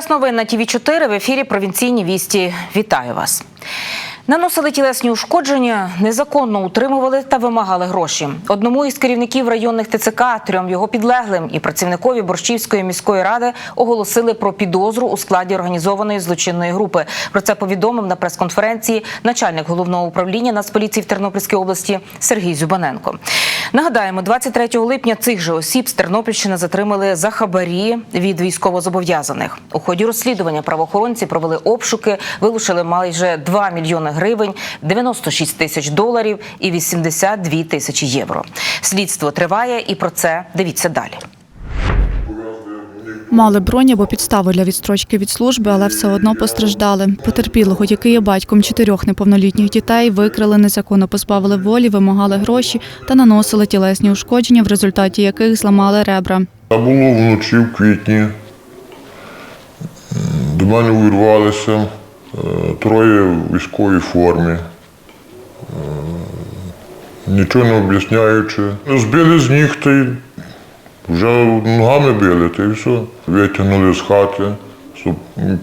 Час новин на ТВ 4 в ефірі Провінційні вісті. Вітаю вас. Наносили тілесні ушкодження, незаконно утримували та вимагали гроші. Одному із керівників районних ТЦК, трьом його підлеглим і працівникові Борщівської міської ради оголосили про підозру у складі організованої злочинної групи. Про це повідомив на прес-конференції начальник головного управління Нацполіції в Тернопільській області Сергій Зюбаненко. Нагадаємо, 23 липня цих же осіб з Тернопільщини затримали за хабарі від військовозобов'язаних. У ході розслідування правоохоронці провели обшуки, вилучили майже 2 мільйони гривень, 96 тисяч доларів і 82 тисячі євро. Слідство триває, і про це дивіться далі. Мали бронь або підстави для відстрочки від служби, але все одно постраждали. Потерпілого, який є батьком чотирьох неповнолітніх дітей, викрили, незаконно позбавили волі, вимагали гроші та наносили тілесні ушкодження, в результаті яких зламали ребра. Це було вночі в квітні. До мене увірвалися троє в військовій формі. Е, Нічого не об'ясняючи. Збили з ніг та й вже ногами били, та й все. Витягнули з хати,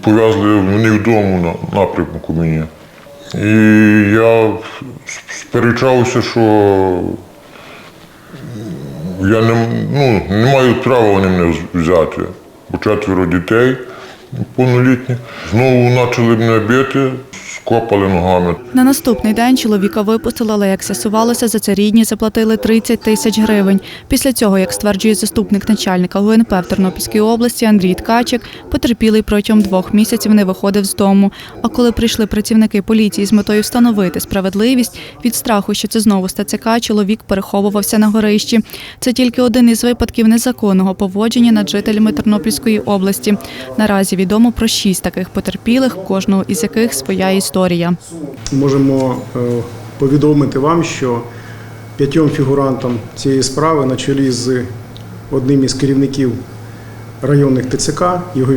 пов'язали вони вдома на напрямку мені. І я сперечався, що я не, ну, не маю права вони мене взяти, бо четверо дітей повнолітніх. Знову почали мене бити, скопали ногами. На наступний день чоловіка випустили, але як з'ясувалося, за це рідні заплатили 30 тисяч гривень. Після цього, як стверджує заступник начальника ГУНП в Тернопільській області Андрій Ткачик, потерпілий протягом двох місяців не виходив з дому. А коли прийшли працівники поліції з метою встановити справедливість, від страху, що це знову ТЦК, чоловік переховувався на горищі. Це тільки один із випадків незаконного поводження над жителями Тернопільської області. Наразі відомо про шість таких потерпілих, кожного із яких своя історія. Можемо е, повідомити вам, що п'ятьом фігурантам цієї справи на чолі з одним із керівників районних ТЦК, його,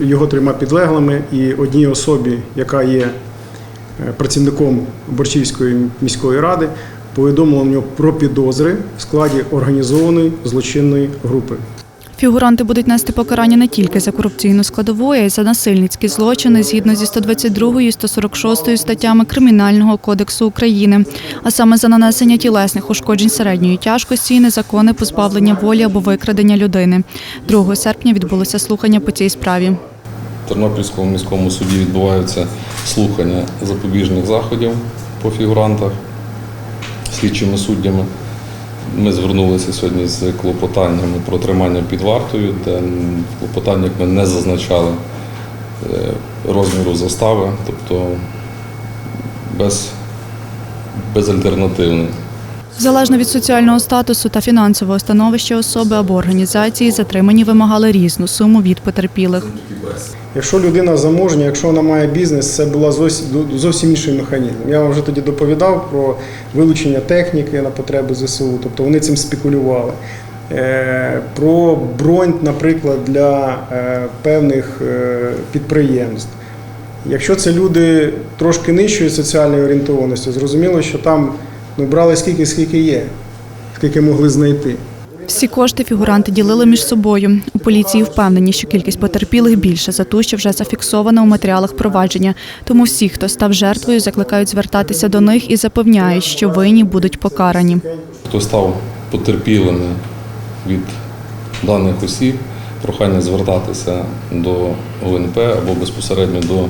його трьома підлеглими і одній особі, яка є е, працівником Борчівської міської ради, повідомлено про підозри в складі організованої злочинної групи. Фігуранти будуть нести покарання не тільки за корупційну складову, а й за насильницькі злочини згідно зі 122 і 146 статтями Кримінального кодексу України, а саме за нанесення тілесних ушкоджень середньої тяжкості і незаконне позбавлення волі або викрадення людини. 2 серпня відбулося слухання по цій справі. В Тернопільському міському суді відбуваються слухання запобіжних заходів по фігурантах слідчими суддями. Ми звернулися сьогодні з клопотаннями про тримання під вартою, де в клопотаннях ми не зазначали е, розміру застави, тобто без, безальтернативний. Залежно від соціального статусу та фінансового становища особи або організації, затримані вимагали різну суму від потерпілих. Якщо людина заможня, якщо вона має бізнес, це була зовсім, зовсім інший механізм. Я вам вже тоді доповідав про вилучення техніки на потреби ЗСУ, тобто вони цим спекулювали. Е, Про бронь, наприклад, для е, певних е, підприємств. Якщо це люди трошки нижчої соціальної орієнтованості, зрозуміло, що там ну, брали скільки, скільки є, скільки могли знайти. Всі кошти фігуранти ділили між собою. У поліції впевнені, що кількість потерпілих більше за ту, що вже зафіксована у матеріалах провадження. Тому всі, хто став жертвою, закликають звертатися до них і запевняють, що винні будуть покарані. Хто став потерпілими від даних осіб, прохання звертатися до ОНП або безпосередньо до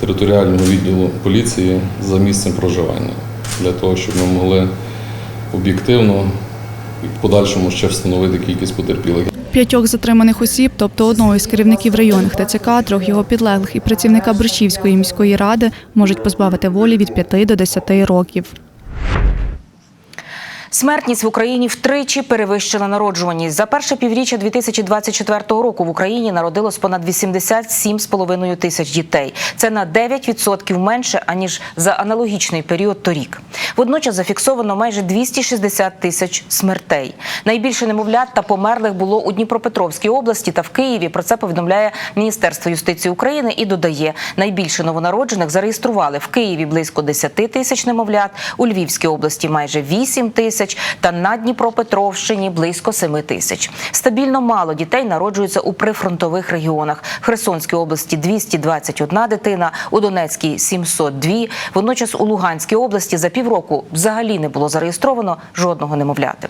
територіального відділу поліції за місцем проживання, для того, щоб ми могли об'єктивно і в подальшому ще встановити кількість потерпілих. П'ятьох затриманих осіб, тобто одного із керівників районних ТЦК, трьох його підлеглих і працівника Борщівської міської ради, можуть позбавити волі від 5 до 10 років. Смертність в Україні втричі перевищила народжуваність. За перше півріччя 2024 року в Україні народилось понад 87,5 тисяч дітей. Це на 9% менше аніж за аналогічний період торік. Водночас зафіксовано майже 260 тисяч смертей. Найбільше немовлят та померлих було у Дніпропетровській області та в Києві. Про це повідомляє Міністерство юстиції України і додає, найбільше новонароджених зареєстрували в Києві близько 10 тисяч немовлят, у Львівській області майже 8 тисяч. Тисяч та на Дніпропетровщині близько 7 тисяч. Стабільно мало дітей народжуються у прифронтових регіонах. В Херсонській області 221 дитина, у Донецькій 702. Водночас у Луганській області за півроку взагалі не було зареєстровано жодного немовляти.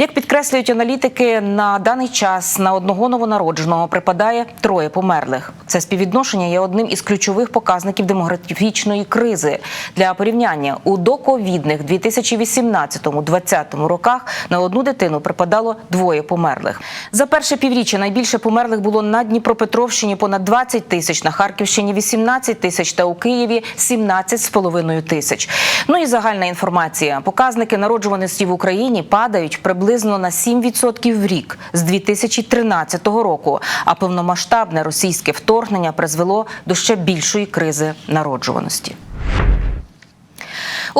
Як підкреслюють аналітики, на даний час на одного новонародженого припадає троє померлих. Це співвідношення є одним із ключових показників демографічної кризи. Для порівняння у доковідних 2018-2020 роках на одну дитину припадало двоє померлих. За перше півріччя найбільше померлих було на Дніпропетровщині понад 20 тисяч, на Харківщині 18 тисяч та у Києві 17,5 тисяч. Ну і загальна інформація. Показники народжуваності в Україні падають приблизно на 7% в рік з 2013 року. А повномасштабне російське вторгнення призвело до ще більшої кризи народжуваності.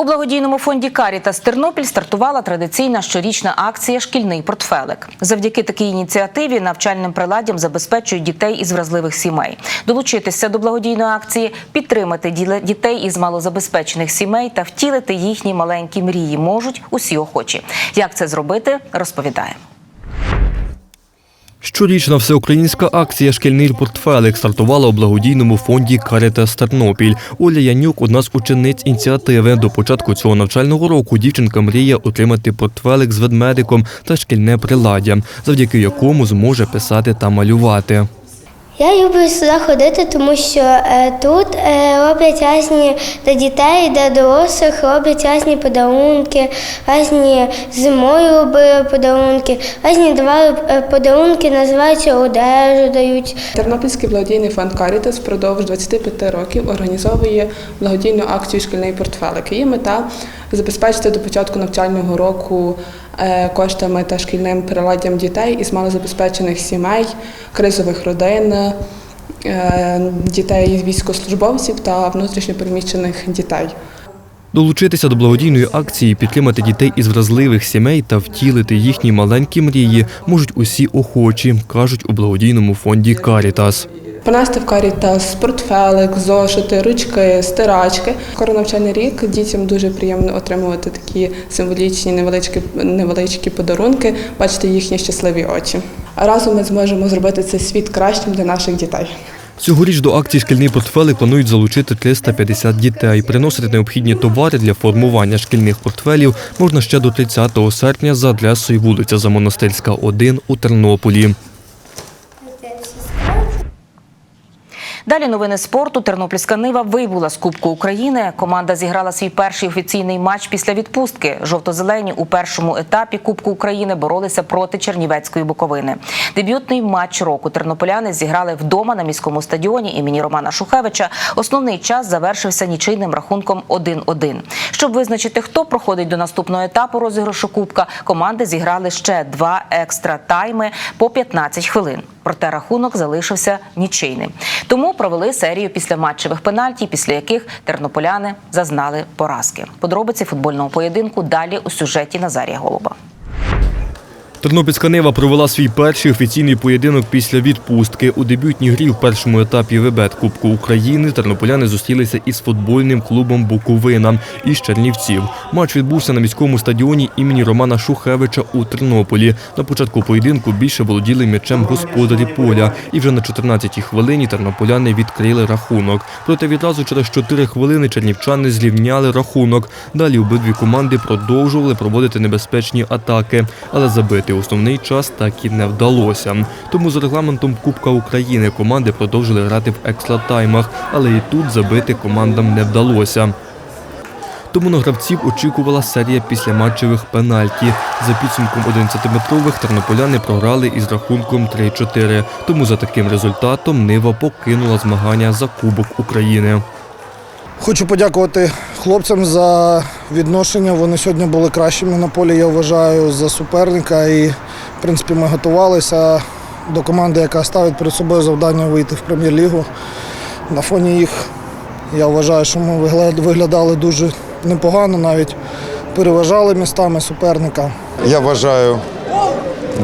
У благодійному фонді Карітас Тернопіль стартувала традиційна щорічна акція Шкільний портфелик. Завдяки такій ініціативі навчальним приладдям забезпечують дітей із вразливих сімей. Долучитися до благодійної акції, підтримати дітей із малозабезпечених сімей та втілити їхні маленькі мрії можуть усі охочі. Як це зробити, розповідаємо. Щорічна всеукраїнська акція Шкільний портфелик стартувала у благодійному фонді Каритас Тернопіль. Оля Янюк одна з учениць ініціативи. До початку цього навчального року дівчинка мріє отримати портфелик з ведмедиком та шкільне приладдя, завдяки якому зможе писати та малювати. Я люблю сюди ходити, тому що е, тут е, роблять різні для дітей, для дорослих роблять різні подарунки, різні зимою робили подарунки, різні давали е, подарунки, називаються одежу дають. Тернопільський благодійний фонд Карітас впродовж 25 років організовує благодійну акцію Шкільний портфелик. Її мета забезпечити до початку навчального року коштами та шкільним приладдям дітей із малозабезпечених сімей, кризових родин, е, дітей військовослужбовців та внутрішньопереміщених дітей. Долучитися до благодійної акції, підтримати дітей із вразливих сімей та втілити їхні маленькі мрії можуть усі охочі, кажуть у благодійному фонді Карітас. Понести в Карітас портфелик, зошити, ручки, стирачки. Скоро навчальний рік дітям дуже приємно отримувати такі символічні невеличкі, невеличкі подарунки, бачити їхні щасливі очі. Разом ми зможемо зробити цей світ кращим для наших дітей. Цьогоріч до акції шкільний портфелик планують залучити 350 дітей. Приносити необхідні товари для формування шкільних портфелів можна ще до 30 серпня за адресою вулиця Замонастирська, 1 у Тернополі. Далі новини спорту. Тернопільська нива вибула з Кубку України. Команда зіграла свій перший офіційний матч після відпустки. Жовто-зелені у першому етапі Кубку України боролися проти Чернівецької Буковини. Дебютний матч року тернополяни зіграли вдома на міському стадіоні імені Романа Шухевича. Основний час завершився нічийним рахунком 1-1. Щоб визначити, хто проходить до наступного етапу розіграшу Кубка, команди зіграли ще два екстра тайми по 15 хвилин. Проте рахунок залишився нічийним. Тому провели серію післяматчевих пенальті, після яких тернополяни зазнали поразки. Подробиці футбольного поєдинку далі у сюжеті Назарія Голуба. Тернопільська Нива провела свій перший офіційний поєдинок після відпустки. У дебютній грі в першому етапі ВБЕТ Кубку України тернополяни зустрілися із футбольним клубом Буковина із Чернівців. Матч відбувся на міському стадіоні імені Романа Шухевича у Тернополі. На початку поєдинку більше володіли м'ячем господарі поля. І вже на 14-й хвилині тернополяни відкрили рахунок. Проте відразу через 4 хвилини чернівчани зрівняли рахунок. Далі обидві команди продовжували проводити небезпечні атаки, але забити основний час так і не вдалося. Тому за регламентом Кубка України команди продовжили грати в ексtra-таймах, але і тут забити командам не вдалося. Тому на гравців очікувала серія післяматчевих пенальті. За підсумком 11-метрових тернополяни програли із рахунком 3-4. Тому за таким результатом Нива покинула змагання за Кубок України. Хочу подякувати хлопцям за відношення. Вони сьогодні були кращими на полі, я вважаю, за суперника. І, в принципі, ми готувалися до команди, яка ставить перед собою завдання вийти в прем'єр-лігу. На фоні їх я вважаю, що ми виглядали дуже непогано, навіть переважали містами суперника. Я вважаю,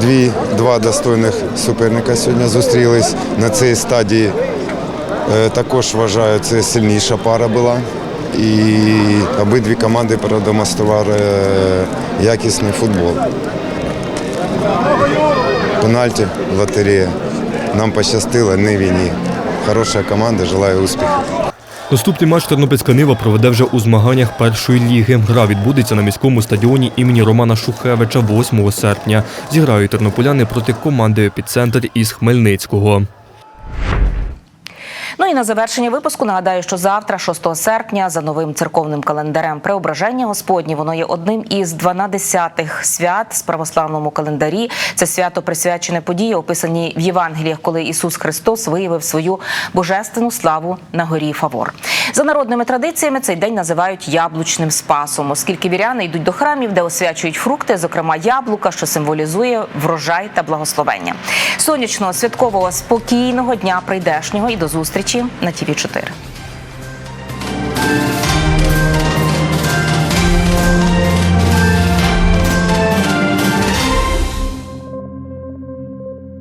дві, два достойних суперника сьогодні зустрілись на цій стадії. Е, Також вважаю, це сильніша пара була. І обидві команди продемонстрували якісний футбол. Пенальті, лотерея. Нам пощастило, не війні. Хороша команда, желаю успіху. Наступний матч Тернопільська Нива проведе вже у змаганнях першої ліги. Гра відбудеться на міському стадіоні імені Романа Шухевича 8 серпня. Зіграють тернополяни проти команди «Епіцентр» із Хмельницького. І на завершення випуску нагадаю, що завтра, 6 серпня, за новим церковним календарем Преображення Господнє, воно є одним із 12-х свят з православному календарі. Це свято присвячене події, описані в Євангеліях, коли Ісус Христос виявив свою божественну славу на горі Фавор. За народними традиціями цей день називають яблучним спасом, оскільки віряни йдуть до храмів, де освячують фрукти, зокрема яблука, що символізує врожай та благословення. Сонячного святкового спокійного дня прийдешнього і до зустрічі на ТІВІ 4